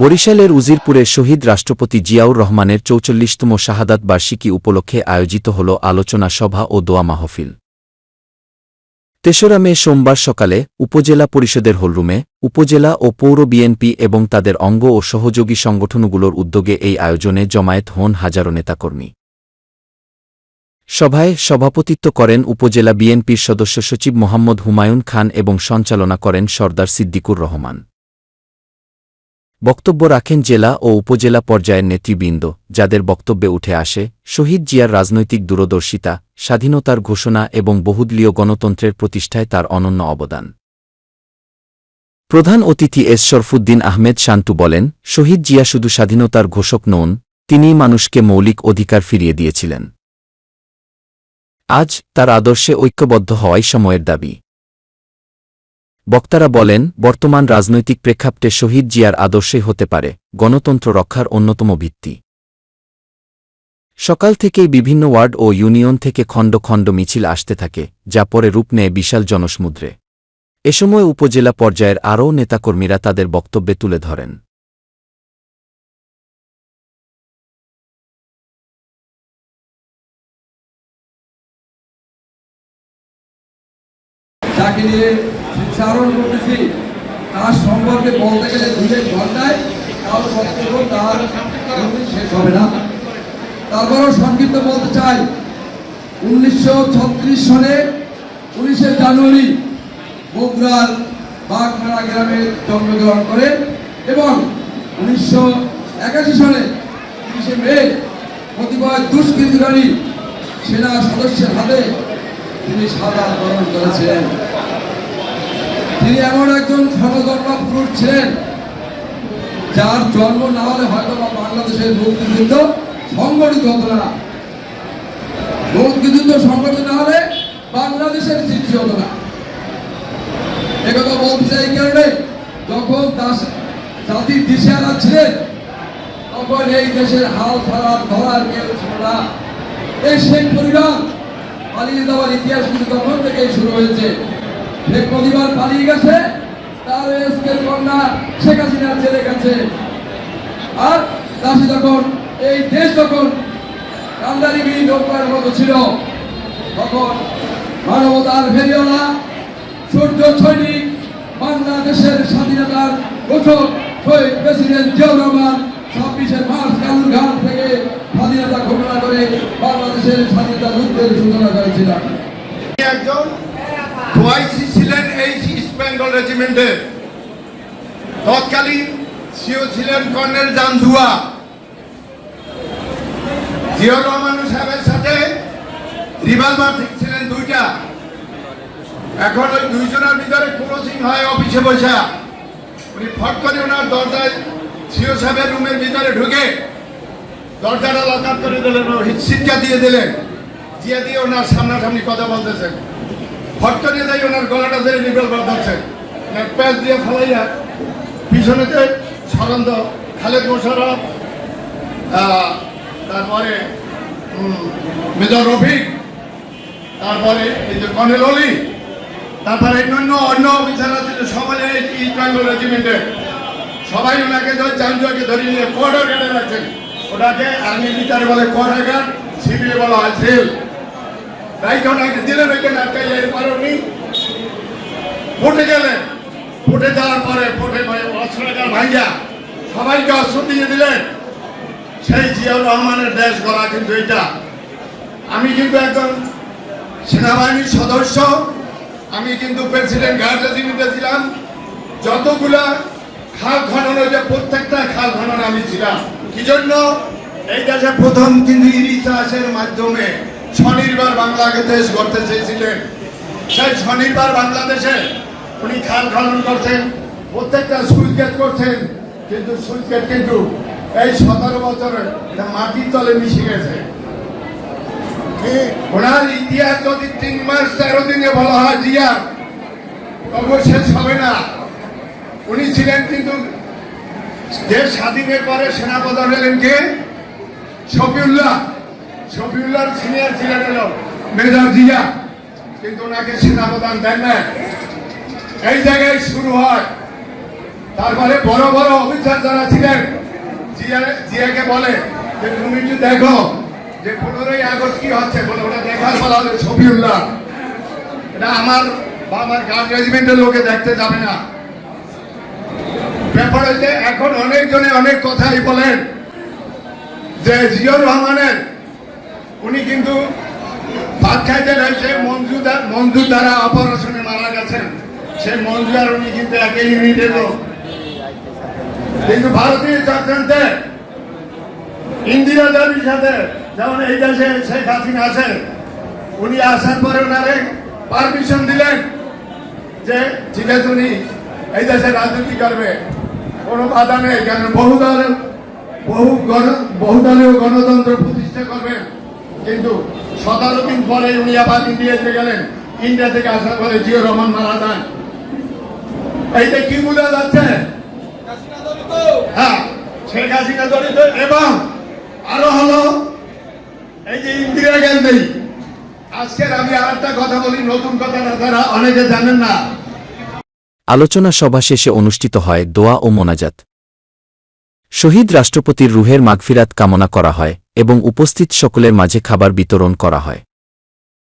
বরিশালের উজিরপুরে শহীদ রাষ্ট্রপতি জিয়াউর রহমানের চৌচল্লিশতম শাহাদাত বার্ষিকী উপলক্ষে আয়োজিত হল আলোচনা সভা ও দোয়া মাহফিল। তেসরা মে সোমবার সকালে উপজেলা পরিষদের হলরুমে উপজেলা ও পৌর বিএনপি এবং তাদের অঙ্গ ও সহযোগী সংগঠনগুলোর উদ্যোগে এই আয়োজনে জমায়েত হন হাজারো নেতাকর্মী। সভায় সভাপতিত্ব করেন উপজেলা বিএনপির সদস্য সচিব মোহাম্মদ হুমায়ুন খান এবং সঞ্চালনা করেন সর্দার সিদ্দিকুর রহমান। বক্তব্য রাখেন জেলা ও উপজেলা পর্যায়ের নেতৃবৃন্দ, যাদের বক্তব্যে উঠে আসে, শহীদ জিয়ার রাজনৈতিক দূরদর্শিতা, স্বাধীনতার ঘোষণা এবং বহুদলীয় গণতন্ত্রের প্রতিষ্ঠায় তার অনন্য অবদান। প্রধান অতিথি এস শরফুদ্দিন আহমেদ শান্তু বলেন, শহীদ জিয়া শুধু স্বাধীনতার ঘোষক নন, তিনিই মানুষকে মৌলিক অধিকার ফিরিয়ে দিয়েছিলেন। আজ তার আদর্শে ঐক্যবদ্ধ হওয়াই সময়ের দাবি। বক্তারা বলেন, বর্তমান রাজনৈতিক প্রেক্ষাপটে শহীদ জিয়ার আদর্শে হতে পারে, গণতন্ত্র রক্ষার অন্যতম ভিত্তি। সকাল থেকেই বিভিন্ন ওয়ার্ড ও ইউনিয়ন থেকে খণ্ড খণ্ড মিছিল আসতে থাকে, যা পরে রূপ নেয় বিশাল জনসমুদ্রে। এ সময় উপজেলা পর্যায়ের আরও নেতাকর্মীরা তাদের বক্তব্যে তুলে ধরেন। যাকে নিয়ে উচ্চারণ করতেছি। তার সম্পর্কে বলতে গেলে দুই ঘন্টায় তার বক্তব্য তার শেষ হবে না। তারপরেও সংক্ষিপ্ত বলতে চাই, উনিশশো ছত্রিশ সনে উনিশে জানুয়ারি বগুড়ার বাগমারা গ্রামে জন্মগ্রহণ করেন এবং উনিশশো একাশি সনে তিরিশে মে কতিপয় দুষ্কৃতিকারী সেনা সদস্যের হাতে তিনি সাদা বরণ করেছিলেন তিনি এমন একজন সমধর্মা পুরুষ ছিলেন, যার জন্ম না হলে হয়তো বা বাংলাদেশের মুক্তিযুদ্ধ সংগঠিত হতো না। মুক্তিযুদ্ধ সংগঠিত না হলে বাংলাদেশের সৃষ্টি হতো না। একথা বলতে চাই কারণে, যখন দাস জাতির দিশেহারা ছিলেন, তখন এই দেশের হাল ছাড়ার ধরার কেউ ছিল না। এই শেখ পরিবার পালিয়ে যাওয়ার ইতিহাস কিন্তু তখন থেকেই শুরু হয়েছে। শেখ পরিবার পালিয়ে গেছে, তার এসকের কন্যা শেখ হাসিনা জেলে গেছে। আর দাসী যখন, এই দেশ যখন কান্দারি বিল নৌকার মতো ছিল, তখন মানবতার ফেরিওয়ালা সূর্য সৈনিক বাংলাদেশের স্বাধীনতার ঘোষক শহীদ প্রেসিডেন্ট জিয়াউর রহমান ছাব্বিশে মার্চ কালুরঘাট থেকে স্বাধীনতা ঘোষণা করে বাংলাদেশের স্বাধীনতা যুদ্ধের সূচনা করেছিলেন। তিনি একজন বেঙ্গল রেজিমেন্টের। তৎকালীন সিও ছিলেন কর্নেল জানজুয়া। জিয়র রহমান সাহেবের সাথে রিভলভার ঠিক ছিলেন দুইটা। এখন ওই দুইজনের ভিতরে ক্রসিং হয় অফিসে বসা। উনি ফট করে ওনার দরজায় সিও সাহেবের রুমের ভিতরে ঢুকে দরজাটা লক আপ করে দিলেন সিটটা দিয়ে দিলেন। দিয়ে দিয়ে ওনার সামনাসামনি কথা বলতেছেন। ফট করে যাই, ওনার গলাটা ধরে রিভলভার ধরছেন ওনার প্যাচ দিয়ে ফেলাইয়া পিছনেতে সরন্দ খালেদ মোশারফ তারপরে মেজর রফিক, তারপরে এই যে কর্নেল অলি, তারপরে অন্য অন্য অফিসাররা ছিল, সবাই ইস্ট বেঙ্গল রেজিমেন্টের সবাই ওনাকে ধরে চাঞ্জুয়াকে ধরিয়ে নিয়ে কোয়ার্টার গার্ডে রাখছেন। ওটাকে আর্মি বিচার বলে কোয়ার্টার গার্ড সিবিএ বলা হয় সেল রাইট ওনাকে দিলেন ওইখানে আটকাই এরপরে ফুটে গেলেন। ফুটে যাওয়ার পরে ফুটে অস্ত্রাগার ভাইয়া সবাইকে অস্ত্র দিয়ে দিলেন। সেই জিয়াউর রহমানের দেশ গড়া কিন্তু এটা আমি কিন্তু একজন সেনাবাহিনীর সদস্য। আমি কিন্তু প্রেসিডেন্ট গার্ড রেজিমেন্টে ছিলাম যতগুলা খাল খনন হয়েছে প্রত্যেকটা খাল খনন আমি ছিলাম। কি জন্য? এই দেশে প্রথম কিন্তু ইতিহাসের মাধ্যমে স্বনির্ভর বাংলাকে দেশ গড়তে চেয়েছিলেন। সেই স্বনির্ভর বাংলাদেশে উনি খাল খনন করছেন, প্রত্যেকটা সুইচ করছেন, কিন্তু সুইচ গেট কিন্তু এই সতেরো বছরে মাটির তলে মিশে গেছে। ওনার ইতিহাস যদি তিন মাস তেরো দিনে বলা হয়, জিয়া, তবু শেষ হবে না। উনি ছিলেন কিন্তু দেশ স্বাধীনের পরে সেনাপ্রধান হলেন কে? শফিউল্লাহ। শফিউল্লাহর সিনিয়র ছিলেন হলো মেজর জিয়া। কিন্তু ওনাকে সেনাপ্রধান দেন না এই জায়গায় শুরু হয়। তারপরে বড় বড় অফিসার যারা ছিলেন, জিয়া- জিয়াকে বলে যে, তুমি একটু দেখো যে পনেরোই আগস্ট কি হচ্ছে। বলে, ওটা দেখার বলা হলো ছবিউল্লাহ এটা আমার বা আমার গার্ড রেজিমেন্টের লোকে দেখতে যাবে না। ব্যাপার হচ্ছে, এখন অনেকজনে অনেক কথাই বলেন যে জিয়র রহমানের, উনি কিন্তু ভাত খাইতে রয়েছে মঞ্জু মঞ্জু দ্বারা অপারেশনে সেই মঞ্জু আর উনি কিন্তু একই ইউনিটের লোক। কিন্তু ভারতীয় চক্রান্তে ইন্দিরা গান্ধীর সাথে যেমন এই দেশে শেখ হাসিনা আছে উনি আসার পরে ওনারে পারমিশন দিলেন যে, ঠিক আছে, উনি এই দেশে রাজনীতি করবে। কোনো বাধা নেই কারণ বহুদল বহু গণ- বহুদলীয় গণতন্ত্র প্রতিষ্ঠা করবেন। কিন্তু সতেরো দিন পরে উনি আবার ইন্ডিয়াতে গেলেন। ইন্ডিয়া থেকে আসার পরে জিও রহমান মারা যান। এইটা কি বোঝা যাচ্ছে? হ্যাঁ শেখ হাসিনা জড়িত। এবং আরও হলো, এই যে ইন্দিরা গান্ধী। আজকের আমি আর একটা কথা বলি, নতুন কথাটা তারা অনেকে জানেন না। আলোচনা সভা শেষে অনুষ্ঠিত হয় দোয়া ও মোনাজাত। শহীদ রাষ্ট্রপতির রুহের মাগফিরাত কামনা করা হয় এবং উপস্থিত সকলের মাঝে খাবার বিতরণ করা হয়।